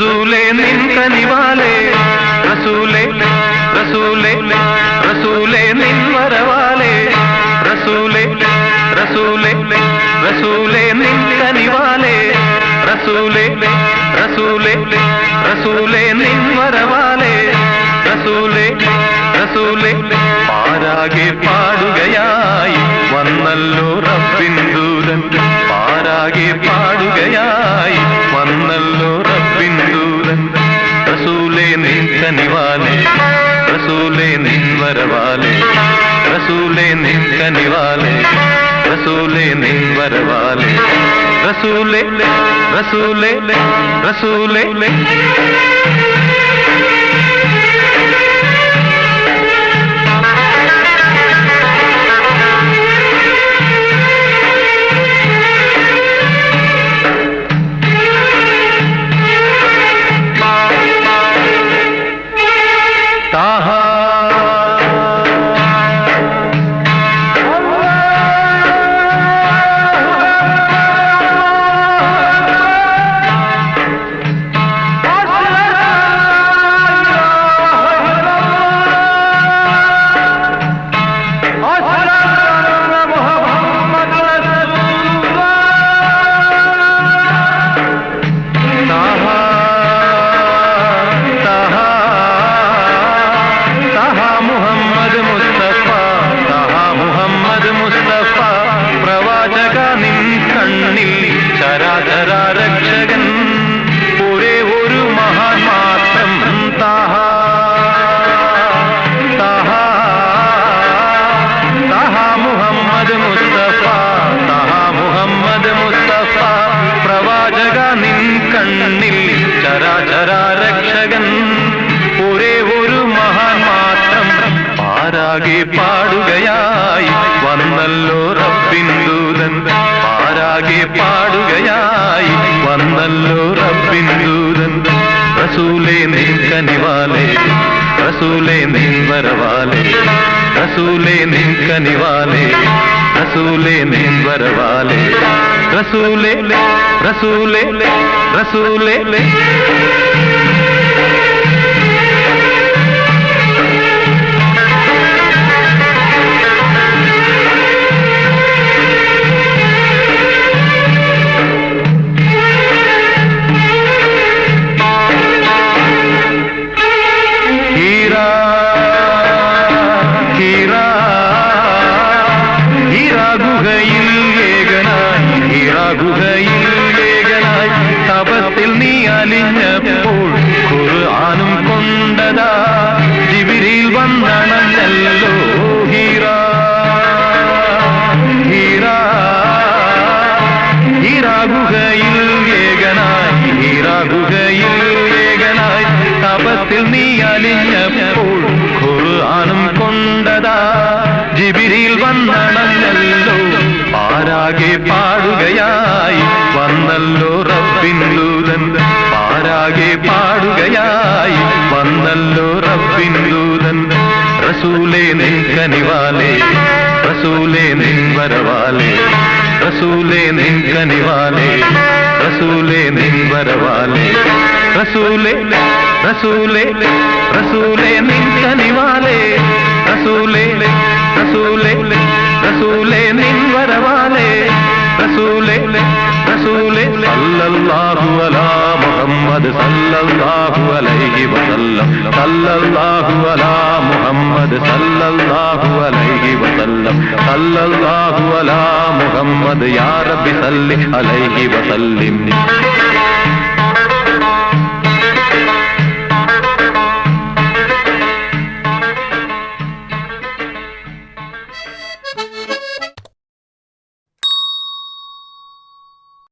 రసూలే నింతనివాలే రసూలే రసూలే రసూలే నిన్వరవాలే రసూలే రసూలే రసూలే నింతనివాలే రసూలే రసూలే రసూలే నిన్వరవాలే రసూలే రసూలే పారాగే పాడుగయాయి. వన్నల్లో निवाले रसूले निन्वर वाले रसूले निन्कनि वाले रसूले निन्वर वाले रसूले रसूले रसूले। പാരാകെ പാടുകയായി വന്നല്ലോ റബ്ബിൻ ദൂതൻ പാരാകെ പാടുകയായി വന്നല്ലോ റബ്ബിൻ ദൂതൻ റസൂലേ നിൻ കനിവാലേ റസൂലേ നിൻ വരവാലേ റസൂലേ നിൻ കനിവാലേ റസൂലേ നിൻ വരവാലേ റസൂലേ റസൂലേ റസൂലേ ഗുഹയിലേകളായി തപത്തിൽ നീ അലിഞ്ഞപ്പോൾ ഖുർആാനും കൊണ്ടതാ. ജിബിരിയിൽ വന്നണല്ലോ ഹീറ ഗുഹയിൽ ഗുഹയിൽ നീ അലിഞ്ഞപ്പോൾ കൊണ്ടതാ. ജിബിരിയിൽ വന്നണല്ലോ പാരാകെ പാടുകയായി. വന്നല്ലോ റബ്ബിൻ പാരാകെ പാടുകയായി. വന്നല്ലോ റബ്ബിൻ ദൂതൻ. റസൂലേ നിൻ കനിവാലേ റസൂലേ നിൻ വരവാലേ റസൂലേ നിൻ കനിവാലേ റസൂലേ നിൻ വരവാലേ റസൂലേ റസൂലേ റസൂലേ നിൻ കനിവാലേ റസൂലേ సల్లల్లాహు అలైహి వసల్లం. సల్లల్లాహు అలా ముహమ్మద్ సల్లల్లాహు అలైహి వసల్లం. సల్లల్లాహు అలా ముహమ్మద్ యా రబ్బి సల్లి అలైహి వసల్లిం.